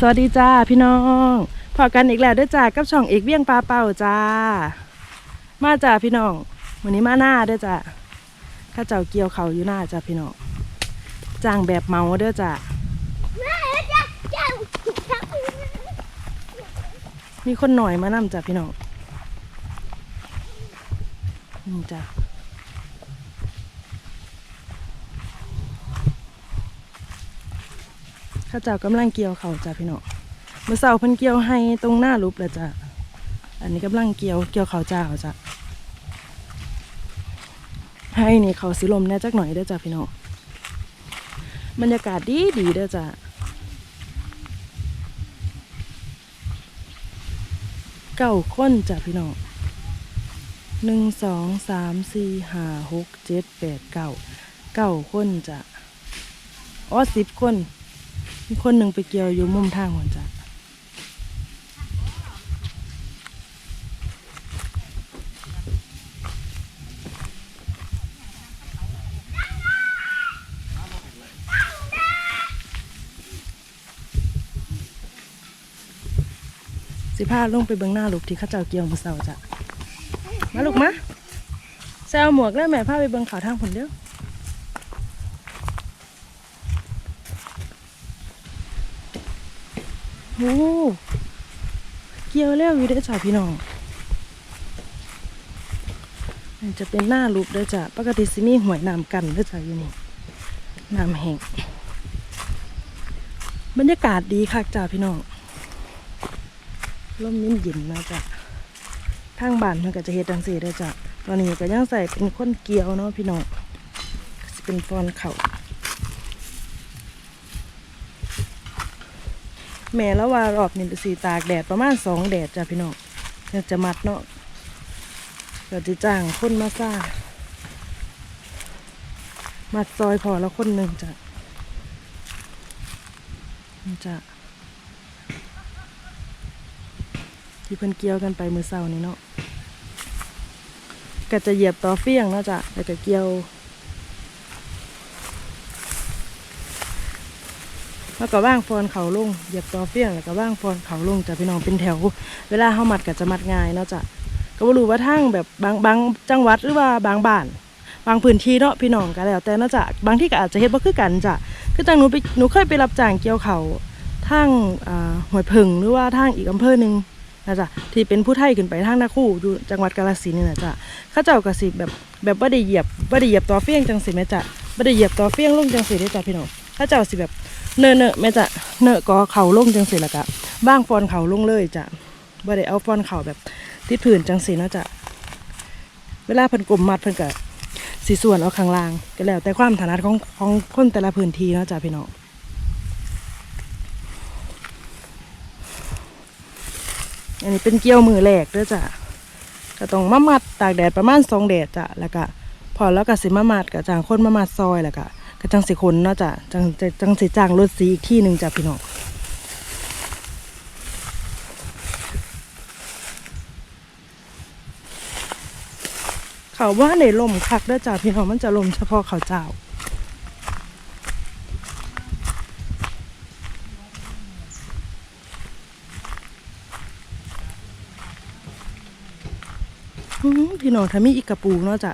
สวัสดีจ้าพี่น้องพอกันอีกแล้วด้วยจ้ากับช่องเอกเวียงปลาเป่าจ้า มาจ้าพี่น้องวันนี้มาหน้าด้อจ้าข้าเจ้าเกี่ยวเขาอยู่หน้าจ้าพี่น้องจ้างแบบเมาด้อจ้ามีคนหน่อยมานำจ้าพี่น้องนี่จ้า ข้าเจ้ากำลังเกี่ยวเขาจ้าพี่น้องเมื่อเสาร์เพิ่นเกี่ยวให้ตรงหน้ารูปเลยจ้าอันนี้กำลังเกี่ยวเกี่ยวเขาวจ้าจ้าให้นี่เขาสิลมแน่จักหน่อยเด้อจ้ะพี่น้องบรรยากาศดีดีเด้อจ้ะเก้าคนจ้ะพี่น้องหนึ่งสองสามสี่ห้าหกเจ็ดแปดเก้าเก้าคนจ้ะอ๋อสิบคน มีคนหนึ่งไปเกี่ยวอยู่มุมทางหัวจ้ะสิพาลงไปเบื้องหน้าลูกที่ข้าเจ้าเกี่ยวมือเสาจ้ะ มาลูกมาแซวหมวกแล้วแม่พาไปเบื้องเขาทางผลเด้อโอ้ เกี่ยวแล้วอยู่เด้จ้ะพี่น้องจะเป็นหน้าลูกเด้อจ้ะปกติสิมีหวยน้ำกันเด้อจ้ะอยู่นี่น้ำแห้งบรรยากาศดีคักจ้ะพี่น้องร่มเย็นเย็นๆนะจ๊ะทางบ้านมันก็จะเฮ็ดจังซี่ได้จ้ะตอนนี้ก็ยังใส่เป็นคนเกี่ยวเนาะพี่น้องเป็นฟอนเข่า แม่แล้วว่ารอบนี้สีตากแดดประมาณสองแดดจ้ะพี่น้องยังจะมัดเนาะก็จะจ้างคนมาซ่ามัดซอยพอแล้วคนหนึ่งจ้ะจ้ะที่เพิ่นเกี่ยวกันไปมือเศร้านี่เนาะก็จะเหยียบต่อเฟี้ยงเนาะจ้ะแล้วก็เกี่ยว แล้วก็ว่างฟอนเขาลงเหยียบต่อเฟี้ยงแล้วก็ว่างฟอนเขาลงจ้ะพี่น้องเป็นแถว เวลาเฮามัดก็จะมัดง่ายเนาะจ้ะก็บ่รู้ว่าทางแบบบางบางจังหวัดหรือว่าบางบ้าน บางพื้นที่เนาะพี่น้องก็แล้วแต่เนาะจ้ะบางที่ก็อาจจะเฮ็ดบ่คือกันจ้ะคือจังหนูไปหนูเคยไปรับจ้างเกี่ยวเขาวทางอ่าห้วยผึ่งหรือว่าทางอีกอำเภอหนึ่งนะจ๊ะที่เป็นผู้ไทยขึ้นไปทางนาคู่อยู่จังหวัดกาฬสินธุ์นี่นะจ๊ะข้าเจ้ากระสิแบบแบบว่าได้เหยียบว่าได้เหยียบต่อเฟี้ยงจังสิแม่จ๊ะว่าได้เหยียบต่อเฟี้ยงลงจังสิได้จ้ะพี่น้องข้าเจ้าสิแบบ เนอะเนอะแม่จะเนอะก็เข่าลงจังสิและกะบ้างฟอนเข่าลงเลยจ้ะว่ได้เอาฟอนเข่าแบบติดผืนจังสิเนาะจะเวลาเพิ่นกลมมัดเพิ่นก็สีส่วนเอาข้างล่างก็แล้ว แต่ความถนัดของของคนแต่ละพื้นที่เนาะจ้ะพี่น้องอันนี้เป็นเกี่ยวมือแรกเด้อจ้ะก็ต้องมามัดตากแดดประมาณสองแดดจ้ะแล้วก็พอแล้วก็สิมามัดกับจางคนมามัดซอยแล้วก็ ก็จังสิคนเนาะจ้ะจังจังจังสิจ้างรถสีอีกที่หนึ่งจ้ะพี่น้องเขาว่าในลมคักเด้อจ้ะพี่น้องมันจะลมเฉพาะเขาเจ้าพี่น้องถ้ามีอีกกระปูเนาะจ้ะ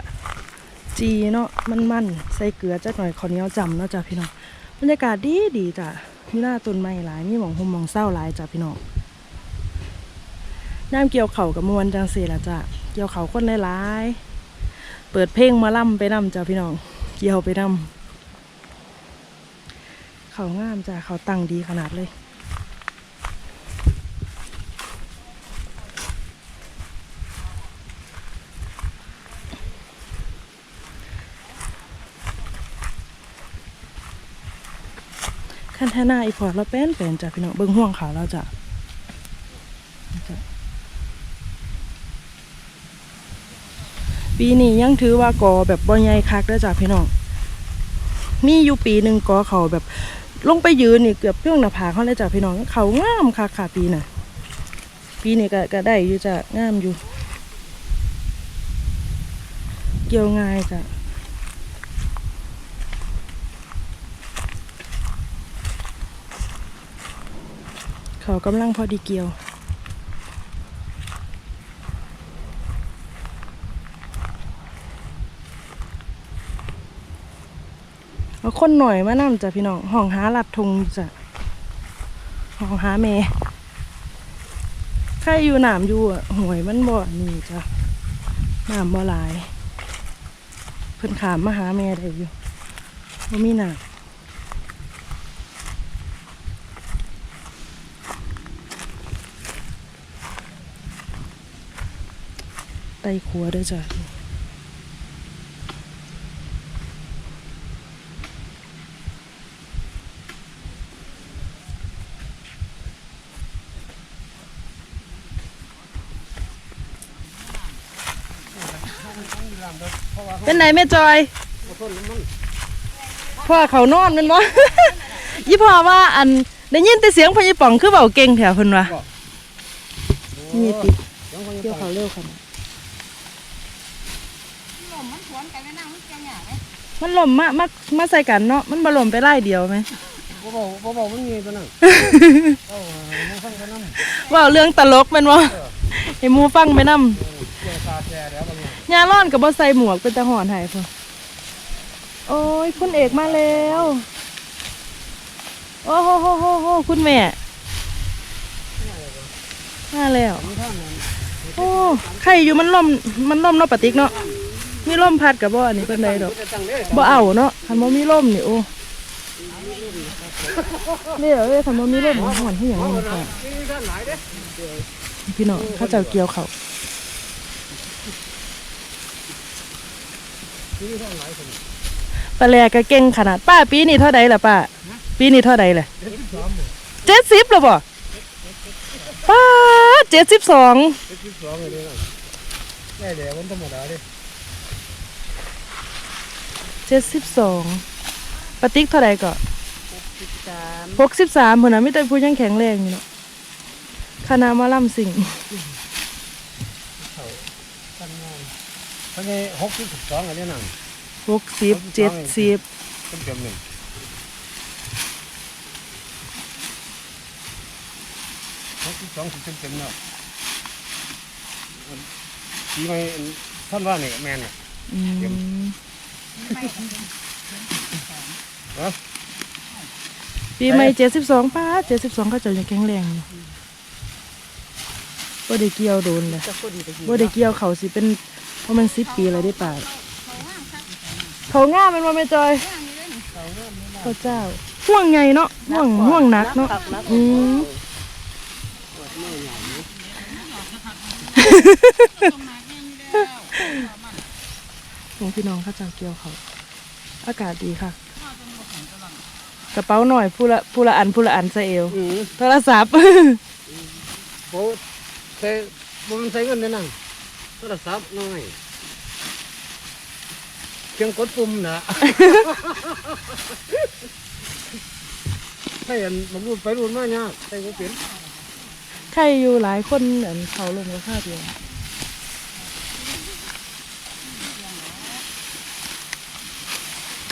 จีเนาะมันมันใส่เกลือจักหน่อยข้าวเนียวจำเนาะจ้ะพี่น้องบรรยากาศดีดีจ้ะมีหน้าต้นไม้หลายมีหมองหมหมองเศร้าหลายจ้ะพี่น้องน้ำเกี่ยวเข่ากับมวนจังสีละจ้ะเกี่ยวเข่าคนหลายๆเปิดเพลงมาล่ำไปนำจ้ะพี่น้องเกี่ยวไปนำเขางามจ้ะเขาตั้งดีขนาดเลย ขั้นแท่หน้าอีพอร์ตเราเป็นเป็นจ้ะพี่น้องเบิ้งห่วงขาเราจ้ะปีนี้ยังถือว่ากอแบบบ่ใหญ่คักเด้จ้ะพี่น้องมีอยู่ปีหนึ่งกอเขาแบบลงไปยืนนี่เกือบเรื่องหน้าผาเขาเลยจ้ะพี่น้องเขางามคักค่ะปีน่ะ ปีนี้ก็ก็ได้อยู่จ้ะงามอยู่ เกี่ยวง่ายจ้ะ เขากำลังพอดีเกี่ยว เอาคนหน่อยมานั่จ้ะพี่น้องห้องหาลัดทงจ้ะห้องหาแม่ใครอยู่หนามอยู่อะหวยมันบ่อนี่จ้ะหนามบ่หลาย เพิ่นขามมาหาแม่ได้อยู่บ่มีหนาม ไตขัวเด้วยจ้ะเป็นไหนแม่จอย พ่อเขานอนแมันวะยี่พ่อว่าอันได้ยินแต่เสียงพญป่องคือเบาเก่งแถวเพิ่นวะนี่ติดเกี่ยวเขาเร็วขนาด มันหล่มมามามาใส่กันเนาะมันบ่หล่มไปไล่เดียวไหมบ่บอกบ่บอกมันมีตัวนั้นเอ้ามันฟังกันนำว่าเรื่องตลกแมันวะให้หมูฟังไปนำเกี่ยวตาแก่แล้วบางอย่างยาร้อนกับบ่ใส่หมวกเป็นตาหอนหายพอโอ้ยคุณเอกมาแล้วโอ้โหโหโหโหคุณแม่มาแล้วมันท่านนั้นโอ้ใครอยู่มันล่มมันล่มเนาะปะติกเนาะ มีล่มพัดกับบ่อันนี้เป็นไรดอกจะตั้งเด้บ่เอาเนาะคันบ่มีล่มนี่โอ้นี่เหรอเอ้ยคันบ่มีล่มมันหอนที่อย่างนี้ค่ะมีท่านหลายเด้พี่น้องเขาเจ้าเกี่ยวเขามีท่านหลายคนปลาแลก็เก่งขนาดป้าปีนี้เท่าใดล่ะป้าปีนี้เท่าใดล่ะเจ็ดสิบสามหมู่เจ็ดสิบแล้วบ่ป้าเจ็ดสิบสองเจ็ดสิบสองเลยนะแม่แดงมันธรรมดาเด้เจ็ดสิบสองปาติ๊กเท่าไหร่ก็หกสิบสามคนน่ะไม่แต่ผู้ยังแข็งแรงอยู่เนาะคณะหมาล่ำสิงท่านงานท่านนี้หกสิบสองอันนี้นั่งหกสิบเจ็ดสิบเป็นเต็มหนึ่งหกสิบสองสิบเต็มเต็มเนาะปีใหม่ท่านว่าเนี่ยแม่เนี่ยอืมฮะ ปีใหม่เจ็ดสิบสองป้าเจ็ดสิบสองก็เจะยังแข็งแรงอยู่บ่ได้เกี่ยวโดนเลยบ่ได้เกี่ยวเขาสิเป็นเพราะมันสิบปีแล้วได้ป่าเขาง่ามมันมาไม่จอยพระเจ้าห่วงไงเนาะห่วงห่วงหนักเนาะอืม ของพี่น้องเข้าเจ้าเกี่ยวเขาอากาศดีค่ะ กระเป๋าหน่อยผู้ละผู้ละอันผู้ละอันใส่เอวอืมโทรศัพท์ โอ้ใส่บ่มันใส่เงินได้นั่งโทรศัพท์น้อยเพียงกดปุ่มนะให้อันมันรูดไปรูดมายากใส่บ่เป็น ใครอยู่หลายคนเหมือนเขาลงราคาเดียว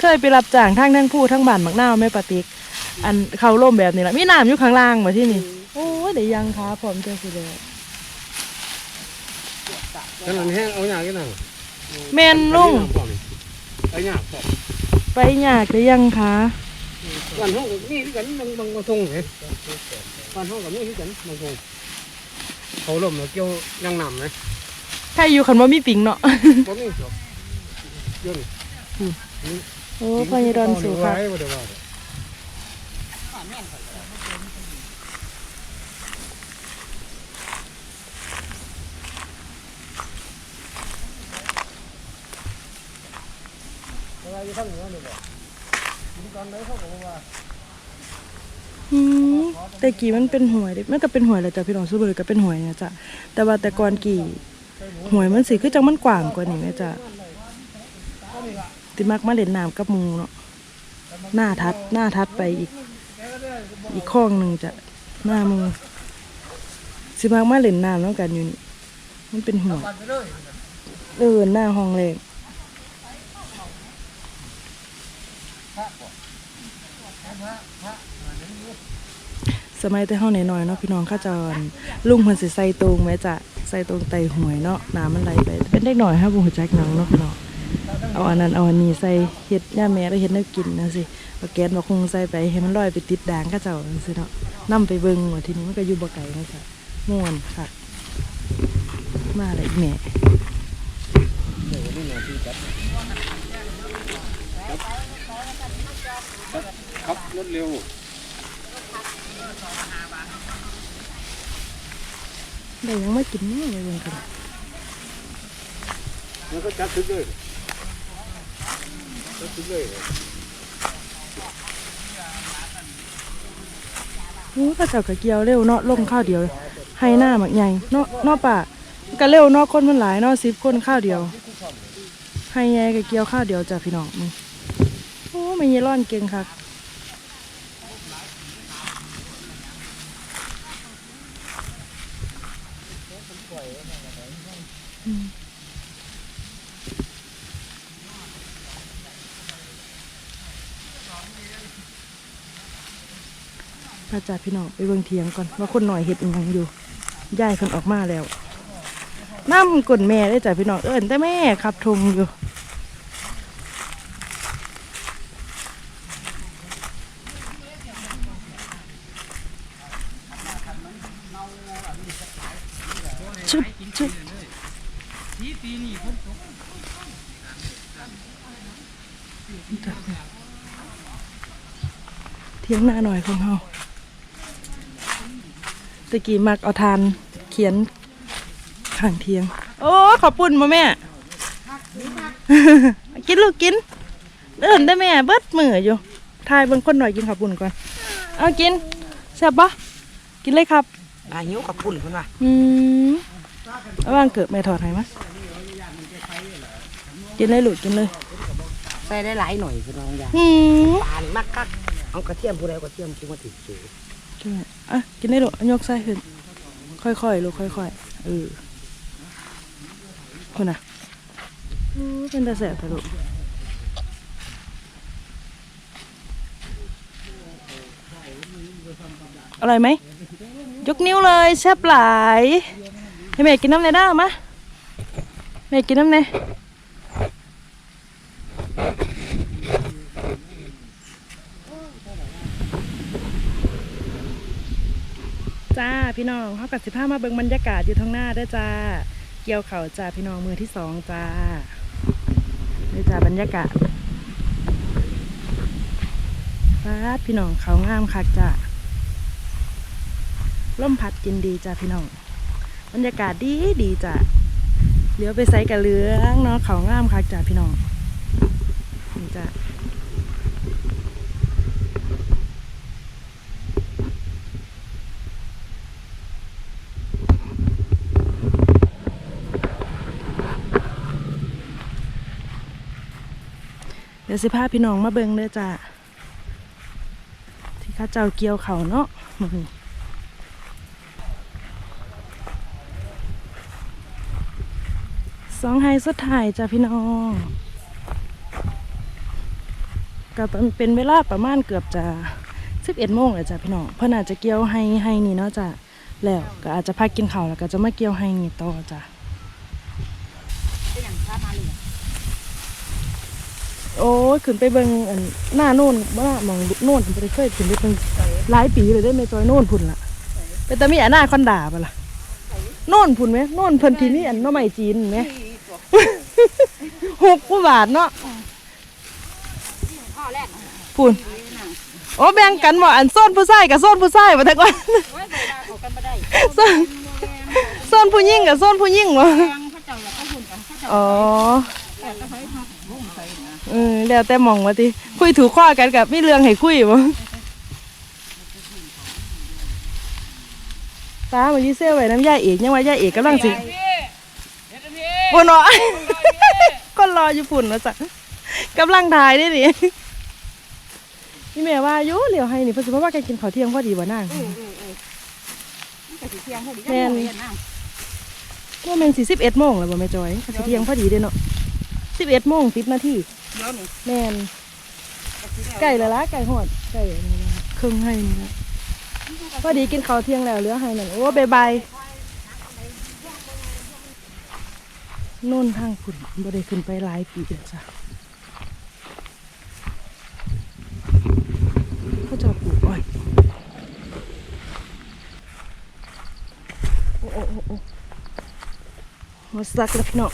เคยไปรับจ้างทั้งทั้งผู้ทั้งบ้านมักนาวแม่ปะติก อันเขาล่มแบบนี้แหละมีน้ำอยู่ข้างล่างมาที่นี่โอ้ยเดี๋ยวยังค้าพร้อมเจอสิเลยฉะนั้นแห้งเอายากอีนั่งแม่นลุงเอายากพอไปยากเดี๋ยวยังค้าวันห้องก็มีคือกันบางบางบางทงเห็นวันห้องก็มีคือกันบางทงเขาล่มแล้วเกี่ยวยังนำเลยใครอยู่ขันว่ามีปิงเนาะ บ่มีจบยนต์ โอ้พญดอนสูค่ะอืแต่กี่มันเป็นหวยดิมันก็เป็นหวยแหละจ้ะพี่น้องสู้เลยก็เป็นหวยนะจ๊ะแต่ว่าแต่ก่อนกี่หวยมันสิคือจังมันกว้างกว่านี้แม่จ้ะ ติมักมาเล่นน้ำกับหมูเนาะหน้าทัดหน้าทัดไปอีก อีกข้องหนึ่งจ้ะหน้ามือสิมักมาเล่นน้ำแล้วกันอยู่นี่มันเป็นหวยเออหน้าห้องแรงสมัยแต่เฮาน้อยๆเนาะพี่น้องเขาเจรลุงเพิ่นสิใส่ตรงแม้จะใส่ตรงไตหวยเนาะน้ำมันไหลไปเป็นเด็กน้อยฮะบ่ฮู้จักหนังเนาะพี่น้อง เอาอันนั้นเอาอันนี้ใส่เฮ็ดย่าแม่ได้เฮ็ดแนวกินนะสิเอาแก๊สมาคงใส่ไปให้มันลอยไปติดด่างเขาเจ้าจังซี่เนาะนํไปเบิ่งว่าทีนี้มันก็อยู่บ่ไกลเนาะจ้ะม่วนค่ะ มาเลยอีแม่ครับรถเร็วได้ยังไม่กินเนาะเลยเบิ่งกันแล้วก็จับทึกเลย จับทึกเลยโอ้เขาเจ้าก็เกี่ยวเร็วเนาะลงข้าวเดียวให้หน้าหมักใหญ่เนาะเนาะป่ะก็เร็วเนาะคนมันหลายเนาะสิบคนข้าวเดียวให้ใหญ่ก็เกี่ยวข้าวเดียวจ้ะพี่น้องมึงโอ้ไม่เยร้อนเก่งค่ะ จ่าพี่น้องไปเบิ่งเทียงก่อนว่าคนหน่อยเห็ดอิหยังอยู่ย่ายคนออกมาแล้วน้ำกลนแม่ได้จ้ะพี่น้องเอิ้นแต่แม่ขับทงอยู่ชึบชึบเทียงหน้าหน่อยของเรา ตะกี้มักเอาทานเขียนข้างเทียง โอ้ขอบปุ่นมาแม่ กินลูกกินเดินได้แม่เบิดมืออยู่ทายเบางคนหน่อยกินขอบปุ่นก่อน เอากินแซ่บปะกินเลยครับอาหิวกับปุ่นเพิ่นว่าอืมระว่างเกิดแม่ถอดให้มะกินเลยลูกกินเลย ใส่ได้หลายหน่อยพี่น้องอย่าอืมปลานี่มักคักเอากระเทียมผู้ใดเอากระเทียมกินมาติดสูกินเลย อะกินได้ลูกยกไส้ขึ้น ค่อยๆลูกค่อยๆเออคนน่ะเป็นตาแสบไปลูกอร่อยไหม ยกนิ้วเลยแซ่บหลายให้แม่กินน้ำในยได้มะแม่กินน้ำในอย จ้า พี่น้องเขากับสิบห้ามาเบิ่งบรรยากาศอยู่ทางหน้าเด้จ้า เกี่ยวเขาจ้าพี่น้องมือที่สองจ้านี่จ้าบรรยากาศฟ้าพี่น้องเขางามคักจ้าล่มพัดกินดีจ้าพี่น้อง บรรยากาศดีดีจ้าเลี้ยวไปไซกะเหลืองเนาะเขางามคักจ้าพี่น้อง ดี๋ยวสิพาพี่น้องมาเบิ่งเด้อจ้าที่ข้าเจ้าเกี่ยวเขาเนาะมื้อสองไฮสุดท้ายจ้าพี่น้องก็เป็นเวลาประมาณเกือบจะสิบเอ็ดโมงเลยจ้าพี่น้องเพิ่นอาจจะเกี่ยวไฮไฮนี่เนาะจ้าแล้วก็อาจจะพักกินข้าวแล้วก็จะมาเกี่ยวไฮนี่ต่อจ้า โอ้ยขึ้นไปเบิ่งอันหน้าโน่นบ่ล่ะหมองโน่นผมบ่ได้เคยขึ้นไปเบิ่งหลายปีเลยได้แม่จอยโน่นพุ่นล่ะเป็นตามีอันหน้าคอนดาบ่ล่ะโน่นพุ่นไหมโน่นเพิ่นที่มีอันหน้อไม้จีนไหม หกกว่าบาทเนาะพุ่นโอ้แบ่งกันบ่อันโซนผู้ชายกับโซนผู้ชายบ่ทักว่าโซนโซนผู้หญิงกับโซนผู้หญิงบ่อ๋อ เออแล้วแต่มองว่าติคุยถูกข้อกันกับมีเรื่องให้คุยบ่ตามายี่เซลไว้น้ำยาเอกยังว่ายาเอกกำลังสิบนเนาะก็รออยู่ฝุ่นนะจ๊ะกำลังถ่ายได้ดินี่แม่ว่าอยู่เหลียวให้นี่เพิ่นสิว่าแกกินข้าวเที่ยงพอดีบ่นางแม่นว่าแม่นสิ11โมงแล้วบ่แม่จอยสิเที่ยงพอดีเด้เนาะ11โมง10นาที เดี๋ยวนี่แม่นไก่ละละไก่หอดไก่นี่นะครื่งให้นี่นะพอดีกินข้าวเที่ยงแล้วเหลือให้นั่นโอ้บายบายนู่นทางคุณบ่ได้ขึ้นไปหลายปีแล้วจ้ะเขาจะปลูกอ้อยโอ้โอ้โอ้โอ้มาสักแล้วพี่น้อง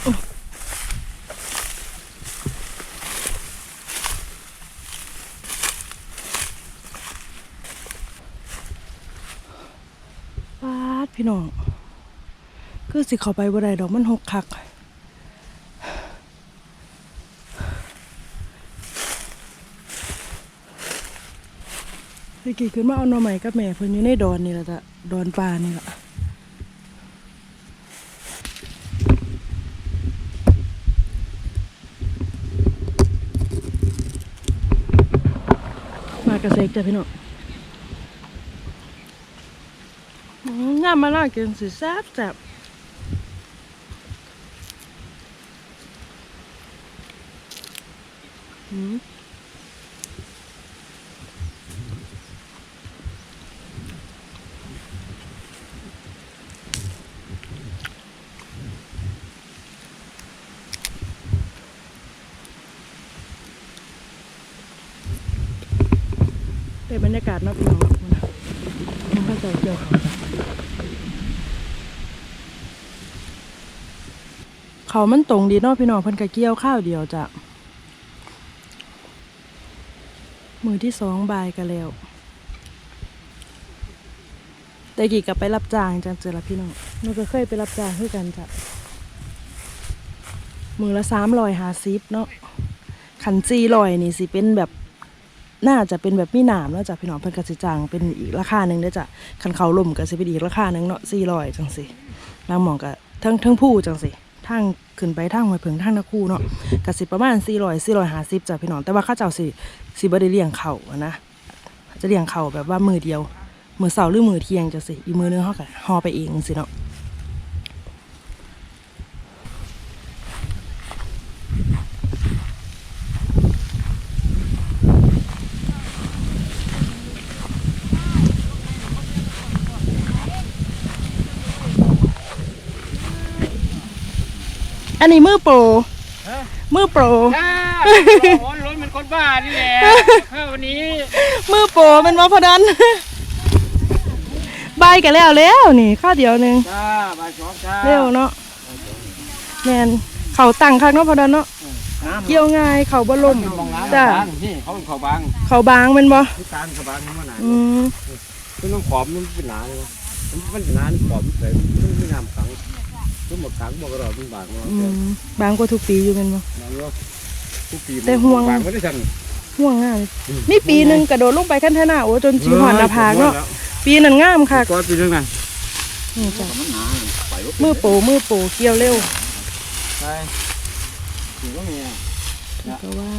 ปาดพี่ น้องคือสิเข้าไปบ่ได้ดอกมันหกคักเมื่กี้ขึ้นมาเอาหน่อใหม่กับแม่เพิ่นอยู่ในดอนนี่แหละจ้ะดอนปลานี่แหละมากระเซกจ้ะพี่น้อง อืมงามมาลากินสิแซ่บแซ่บอืม ได้บรรยากาศเนาะพี่น้องนะมันก็จะเกี่ยวเขาจ้ะ เขามันตรงดีเนาะพี่น้องเพิ่นก็เกี่ยวข้าวเดียวจ้ะมือที่สองบายกันแล้วแต่กี่กับไปรับจ้างจังเจอละพี่น้องหนูก็เคยไปรับจ้างคือกันจ้ะมือละสามรอยหาซิปเนาะขันจีลอยนี่สิเป็นแบบน่าจะเป็นแบบมีหนามแล้วจ้ะพี่น้องเพิ่นก็สิจ้างเป็นอีกราคาหนึ่งเด้จ้ะคันเขาล่มก็สิเป็นอีกราคาหนึ่งเนาะ400จังซี่นางหมองก็ทั้งทั้งผู้จังซี่ ทางขึ้นไปทางหอยเพิงทางนาคูเนาะกสิประมาณ400 450จ้ะพี่น้องแต่ว่าข้าเจ้าสิสิบ่ได้เลี้ยงเขานะจะเลี้ยงเขาแบบว่ามือเดียว มือเสาร์หรือมือเที่ยงจะสิอีมือนึงเฮาก็ห่อไปเองสิเนาะ อันนี้มือโปรฮะมือโปรจ้าโอ้รถมันคนบ้านี่แหละเออวันนี้ มือโปรมันมาพอดันใบกันแล้วแล้วนี่ข้าวเดียวหนึงจ้าบายสองจ้าเร็วเนาะแมนเขาตั้งข้างเนาะพอดันเนาะน้ำเกี่ยวง่ายเขาบ่ลมมองน้ำจ้าบางนี่เขาเป็นเขาบางเขาบางแมันบ่ที่การเขาบางนี่มันหนาอืมคือต้องขอบมันเป็นหนาเลยวะมันเป็นหนานี่ขอบมันใส่มันไม่น้ำขัง มันหมดขังบอกกระดอกมันบางเนาะอืมบางกว่าทุกปีอยู่แมันบ่ บางว่าทุกปีแต่ห่วง บางไม่ได้สั่น ห่วงง่ายมีปีหนึงกระโดดลงไปคันเทนาโอ้จนสิหอนหน้าผากเนาะปีนั้นงามคักก้อนปีนึงน่ะนี่จ้ะมันหนาไปว่ามือโปรมือโปรเกี่ยวเร็วใช่ถือว่ามีอะก็ว่า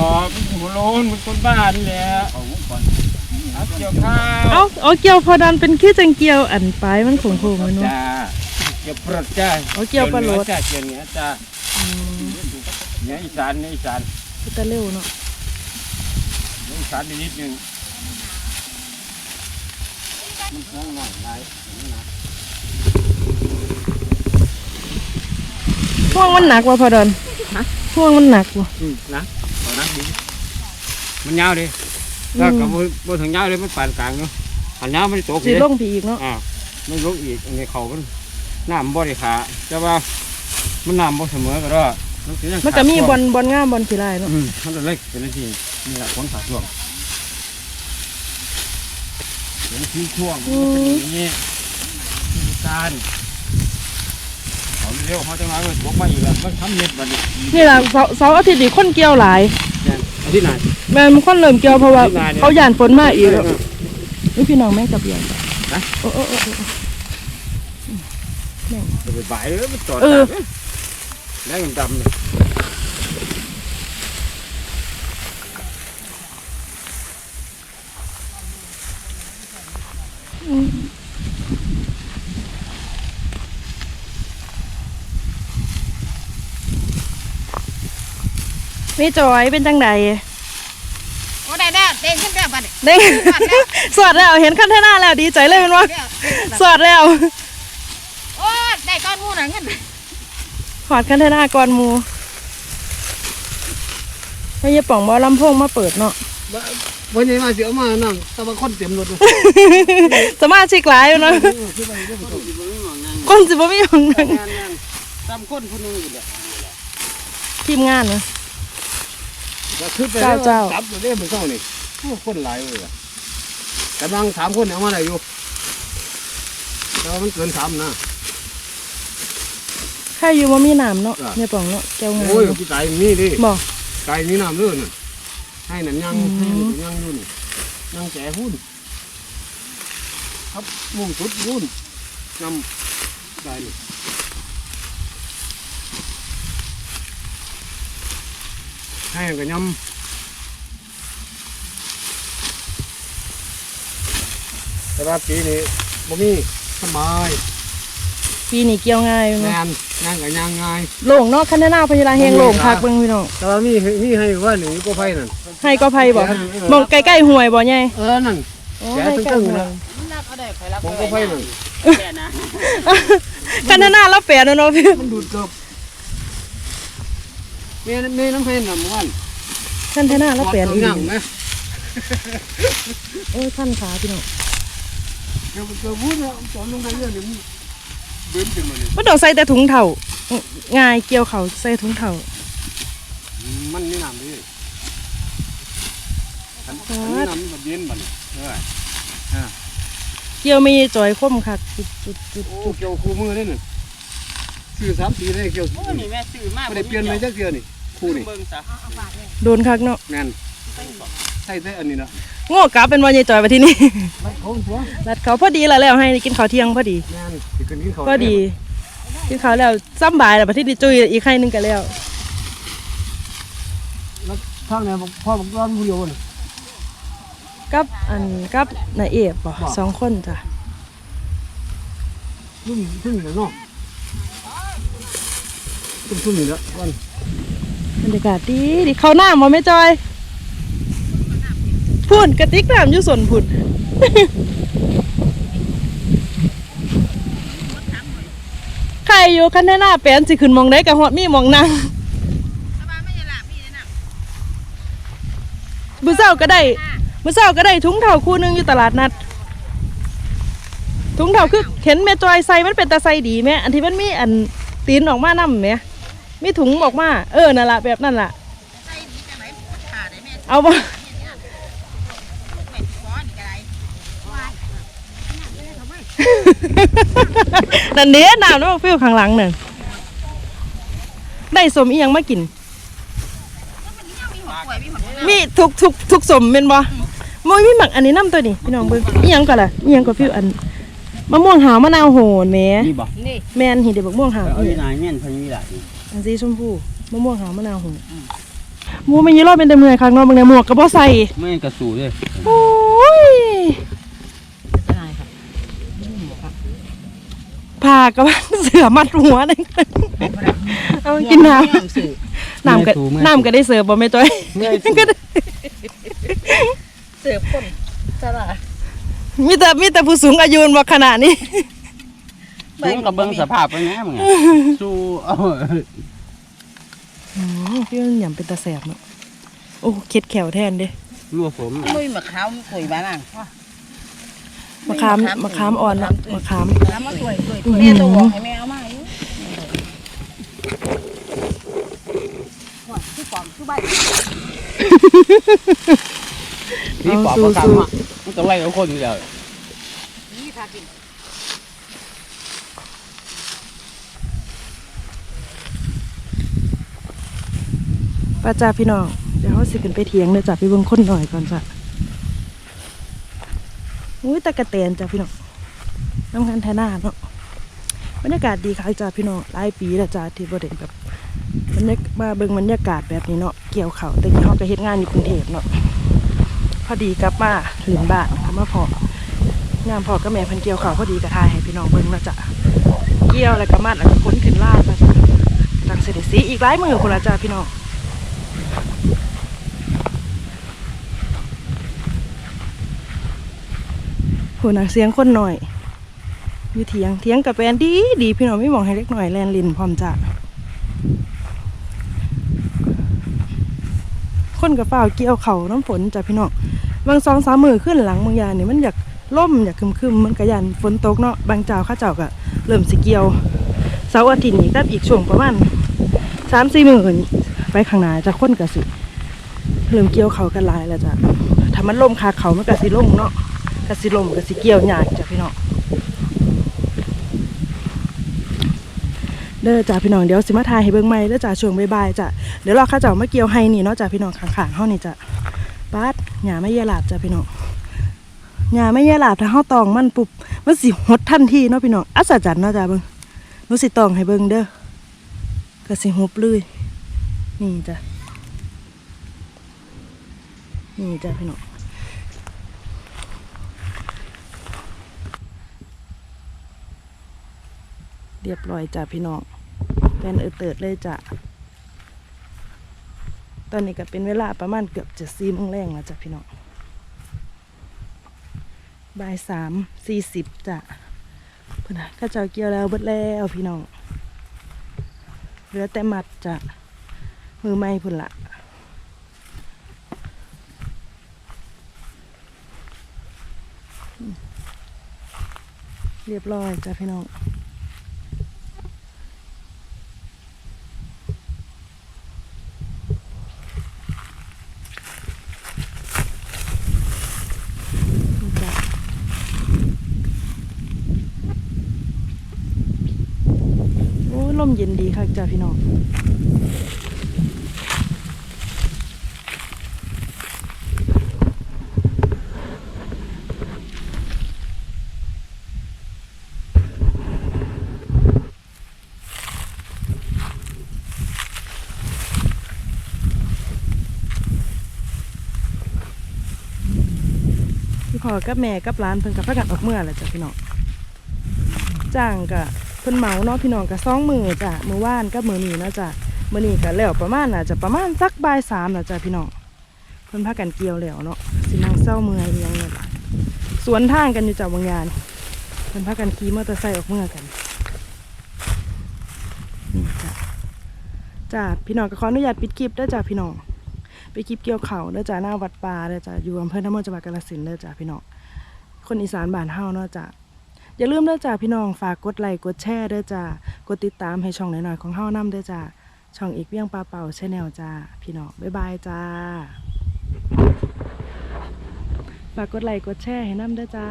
หลอกหัวโลนมันคนบ้านี่แหละเอาก่อนเอาเกี่ยวข้าวเอาเอาเกี่ยวพอดันเป็นคือจังเกี่ยวอันปลายมันโค้งๆมันเนาะจ้าเกี่ยวปลดจ้าเอาเกี่ยวปลาโลดจ้าเกี่ยวเหนือจ้าเหนืออีสานเหนืออีสานคือแต่เร็วเนาะเหนืออีสานนิดนึงมันคล้องหน่อยได้นะห่วงมันหนักว่ะพอดันห่วงมันหนักว่ะอืมนะเอา นะดีมันยาวดิถ้ากับบนทางยาวเลยมันปานกลางเนาะหันยาวมันตกสิเลยลงผีอีกเนาะอ่ามันลงอีกอันนี้เขามันน้ำบ่ได้ขาแต่ว่ามันน้ำบ่เสมอก็ได้มันสิยังมันก็มีขาดช่วงบอลบอลงามบอลขี้ลายเนาะอืมมันจะเล็กเป็นที่นี่แหละผลขาดช่วงเป็นที่ช่วงมันเป็นอย่างนี้ที่การ เอาเร็วเขาจะมาเลยบกมาอีกแล้วมันทำเน็ตบัดนี้นี่ล่ะเสาร์เสาร์อาทิตย์นี่คนเกี่ยวหลายเนี่ยเอาที่ไหน แม่นคนเริ่มเกี่ยวเพราะว่าที่นาเนี่ยเขาย่านฝนมาอีกแล้วนี่พี่น้องแม่งกับเบียร์นะ โอ้โอ้โอ้โอ้จะไปบ่ายเลยมันจอดเออตากเลยแล้วมันดำเลย ไม่จอยเป็นจังใดโอ้ได้แล้วเด้งขึ้นแล้วบัดนี้เด้งสวัสดแล้วเห็นคันเทน่าแล้วดีใจเลยเป็นว่าเดี๋ยวสวัสดแล้วโอ้ได้ก้อนหมูหนังเงินหอดคันเทน่าก่อนหมูให้ยายป่องบอลำโพงมาเปิดเนาะวันนี้มาเสียมานั่งแต่ว่าคนเต็มรถเลยสมาชิกหลายอยู่เนาะคือไปเรื่องของที่บ่มีหวังนั่งคนสิบ่มีของนั่งงานงานตามคนคนนึงอยู่แหละทีมงานเนาะ ก็คือไปเจ้าเจ้าจับอยู่เด้มื้อเช้านี่โอ้คนหลายเลยอะกำลังสามคนเอามาได้อยู่แต่ว่ามันเกินสามนะใครอยู่บ่มีน้ำเนาะยายป่องเนาะแก้วงานโอ้ยพี่ตายมีดิบอกตายมีน้ำเลื่อนน่ะให้นั่นยังอืมให้นั่นยังอยู่นี่ยังแจหุ้นครับมุ่งสุดหุ้นนำได้นี่ ให้ก็ยำแต่ว่าปีนี้บ่มีสบายปีนี้เกี่ยวง่ายอยู่เนาะงานงานกับยางง่าย โล่งเนาะคันเทน่าพญาลาแหงโล่งคักเบิ่งพี่น้องแต่ว่ามีให้มีให้ว่าหนึ่งก็ไฟนั่น ให้ก็ไผบ่มองใกล้ๆห้วยบ่ใหญ่เออนั่น โอ้แกให้ตึ้งใกล้ตึ้งห้วยนะนับเอาได้ไปรับมองก็ไฟนั่น แค่นะคันเทน่าแล้วแปลเนาะเนาะพี่มันดูดเกือบเมียเมียน้ำเพนน่ะเมื่อวานคันเทน่าแล้วแปลอีอีกกอย่างไหมโอ้ยคันขาพี่น้องเดี๋ยวเกือบพูดแล้วสอนลงไปเรื่องนี้เบิ้มขึ้นมาเลยบ่ต้องใส่แต่ถุงเท้าง่ายเกี่ยวเขาใส่ถุงเท้ามันไม่น้ำดิอันอันนี้น้ำมันเย็นมันเออเกี่ยวมีจอยคมคักจุดจุดจุดโอ้เกี่ยวคู่มือได้หนึ่งซื้อสามปีได้เกี่ยวโอ้นี่แม่ซื้อมาไม่ได้เปลี่ยนเลยจักเกี่ยวนี่ คู่นี่เบิ่งซะโดนคักเนาะแม่นใช่แต่อันนี้นะโง่กลับเป็นวันยายจอยไปที่นี่มันของหัวรัดเขาพอดีแล้วแล้วให้กินข้าวเที่ยงพอดีแม่นสิขึ้นกินเขาวพอดีกินข้าวแล้วซ้ำบ่ายแล้วไปที่ดิจุยอีกไข่หนึงกันแล้วแล้วทางไหนบอกพ่อบอกร้อนผู้เดียวน่ะกับอันกับนายเอบบ่สองคนจ้ะรุ่นรุ่นนี่แหละเนาะรุ่นรุ่นนี่แหละวัน บรรยากาศดีดีเขาหน้ามาไม่จอยพุ่นกระติกน้ำอยู่ส่วนพุ่นใครอยู่คันแน่หน้าแปลนสิขึ้นหมองได้กับหอดมีหมองนั่งสบายไม่ใช่ละพี่นะมื้อเช้าก็ได้มื้อเช้าก็ได้ถุงเท้าคู่หนึงอยู่ตลาดนัดถุงเท้าคือเห็นแม่จอยใส่มันเป็นตาใส่ดีแม่อันที่มันมีอันตีนออกมานํแม่ มีถุงออกมา เออนั่นล่ะแบบนั่นล่ะใส่ดีจังไหนขาได้แม่เอาบ่แม่ก้อนนี่ก็ได้นั่นเด้น้ำน้ำฟิวข้างหลังนั่นได้สมอีหยังมากินมีหัวกล้วยมีหัวมีทุกทุกทุกสมเป็นบ่มยมีหมักอันนี้น้ำตัวนี้พี่น้องเบิ่งอีหยังก่อนล่ะอีหยังก็ฟิวอันมะม่วงหาวมะนาวโหนแหม่นี่บ่นี่แม่นเห็นเด็กบักม่วงหาวเอาที่ไหนเงี้ยพันมีหลาย อันสีชมพูมะม่วงหาวมะนาวโหนหมูไม่ยี่รอดเป็นแต่เมื่อยข้างนอกบางในหมวกก็บ่ใส่ไม่กระสูเลยโอ้ยจะได้ครับผ่ากระบางเสือมัดหัวนั่นเอากินน้ำน้ำก็น้ำก็ได้เสิร์ฟบ่แม่จ้อยก็ได้เสือคนสละมีแต่มีแต่ผู้สูงอายุบ่ขนาดนี้ สูงกับเบิ้งสภาพเป็นไงมึงอะสู้เอาอืมพี่มันหยำเป็นตาแสบเนาะโอ้เข็ดแขวแทนเด้รัวผมมุ้ยมะขามกล้วยบ้านน่ะมะขามมะขามอ่อนเนาะมะขามน้ำมะกล้วยกล้วยแม่ตัวบอกให้แม่เอามาอยู่ที่ฟอมที่ใบนี่ปอบประกันอะมันต้องไล่เอาคนเดียว นี่พากิน ป้าจ้าพี่น้อง เดี๋ยวเขาสิขึ้นไปเถียงเด้อจ้ะไปเบิ่งคนหน่อยก่อนจ้ะอุ้ยตะกะแตนจ้ะพี่น้องน้ำคันไทนาเนาะบรรยากาศดีค่ะจ้ะพี่น้องหลายปีแล้วจ้ะที่บ่ได้แบบบรรยมาเบิ่งบรรยากาศแบบนี้เนาะเกี่ยวเขาแต่กี้เขาก็เฮ็ดงานอยู่กรุงเทพเนาะพอดีกลับมาถึงบ้านก็มาพองานพอก็แม่พันเกี่ยวเขาพอดีก็ทายให้พี่น้องเบิ่งแล้วจ้ะเกี่ยวแล้วก็มัดแล้วก็พ้นขึ้นลาดแล้วจ้ะจังสิได้สีอีกหลายมือคนละจ้ะพี่น้อง โหนักเสียงคนหน่อยอยู่เถียงเถียงกับแฟนดีดีพี่น้องไม่มองให้เล็กหน่อยแลนลินพร้อมจะคนกับเปล่าวเกี่ยวเขาน้ำฝนจ้ะพี่น้องบางสองสามมือขึ้นหลังบางยางนี่มันอยากล่มอยากคึมๆมันกระยันฝนตกเนาะบางเจ้าข้าเจ้าก็เริ่มสิเกี่ยวเสาร์อาทิตย์นี้กับอีกช่วงประมาณสามสี่มือนไปข้างหน้าจะค้นกระสิเริ่มเกี่ยวเขากันลายแล้วจ้ะถ้ามันล่มคาเขามันก็สิล่มเนาะ ก็สิลมก็สิเกี่ยวหยากจ้ะพี่น้องเด้อจ้ะพี่น้องเดี๋ยวสิมาทายให้เบิ่งใหม่เด้อจ้ะช่วงบายๆจ้ะเดี๋ยวรอข้าเจ้ามาเกี่ยวให้นี่เนาะจ้ะพี่น้องข้างๆเฮานี่จ้ะปาดหญ้าไม่เยหลาดจ้ะพี่น้องหญ้าไม่เยหลาดถ้าเฮาตองมันปุ๊บมันสิหดทันทีเนาะพี่น้องอัศจรรย์เนาะจ้ะเบิ่งหนูสิตองให้เบิ่งเด้อก็สิหุบเลยนี่จ้ะนี่จ้ะพี่น้อง เรียบร้อยจ้ะพี่น้องเป็นเออเติดเลยจ้ะตอนนี้ก็เป็นเวลาประมาณเกือบจะสี่โมงแรงแล้วจ้ะพี่น้องบ่ายสามสี่สิบจ้ะพุ่นนะข้าเจ้าเกี่ยวแล้วเบิดแล้วพี่น้องเหลือแต่มัดจ้ะมือไม่พุ่นละเรียบร้อยจ้ะพี่น้อง นี่จ้ะโอ้ยลมเย็นดีค่ะ จ้ะพี่น้องพ่อกับแม่กับร้านเพิ่นกับพากันออกเมื่อแหละจ้ะพี่น้องจ้างกะ เพิ่นเมาเนาะพี่น้องกะสองมือจ้ะมือว่านกับมือนี้เนาะจ้ะมือนี้กะแล้วประมาณน่ะจะประมาณสักบ่ายสามแล้วจ้ะพี่น้องเพิ่นพากันเกี่ยวแล้วเนาะสินั่งเศร้าเมื่อยอิหยังเนี่ยล่ะสวนทางกันอยู่จ้ะบางยานเพิ่นพากันขี่มอเตอร์ไซค์ออกเมื่อกันนี่จ้ะจ้ะพี่น้องก็ขออนุญาตปิดคลิปด้อจ้ะพี่น้องไปคลิปเกี่ยวเขาเด้อจ้าหน้าวัดป่าเด้อจ้าอยู่อำเภอน้ำมนจังหวัดกาฬสินธุ์เด้อจ้าพี่น้องคนอีสานบ้านเฮาเนาะจ้า อย่าลืมเด้อจ้าพี่น้องฝากกดไลค์กดแชร์เด้อจ้ากดติดตามให้ช่องหน่อยๆของเฮานํเด้อจ้าช่องอีกเวียงปลาเป่าชแนลจ้าพี่น้องบ๊ายบายจ้าฝากกดไลค์กดแชร์ให้นํเด้อจ้า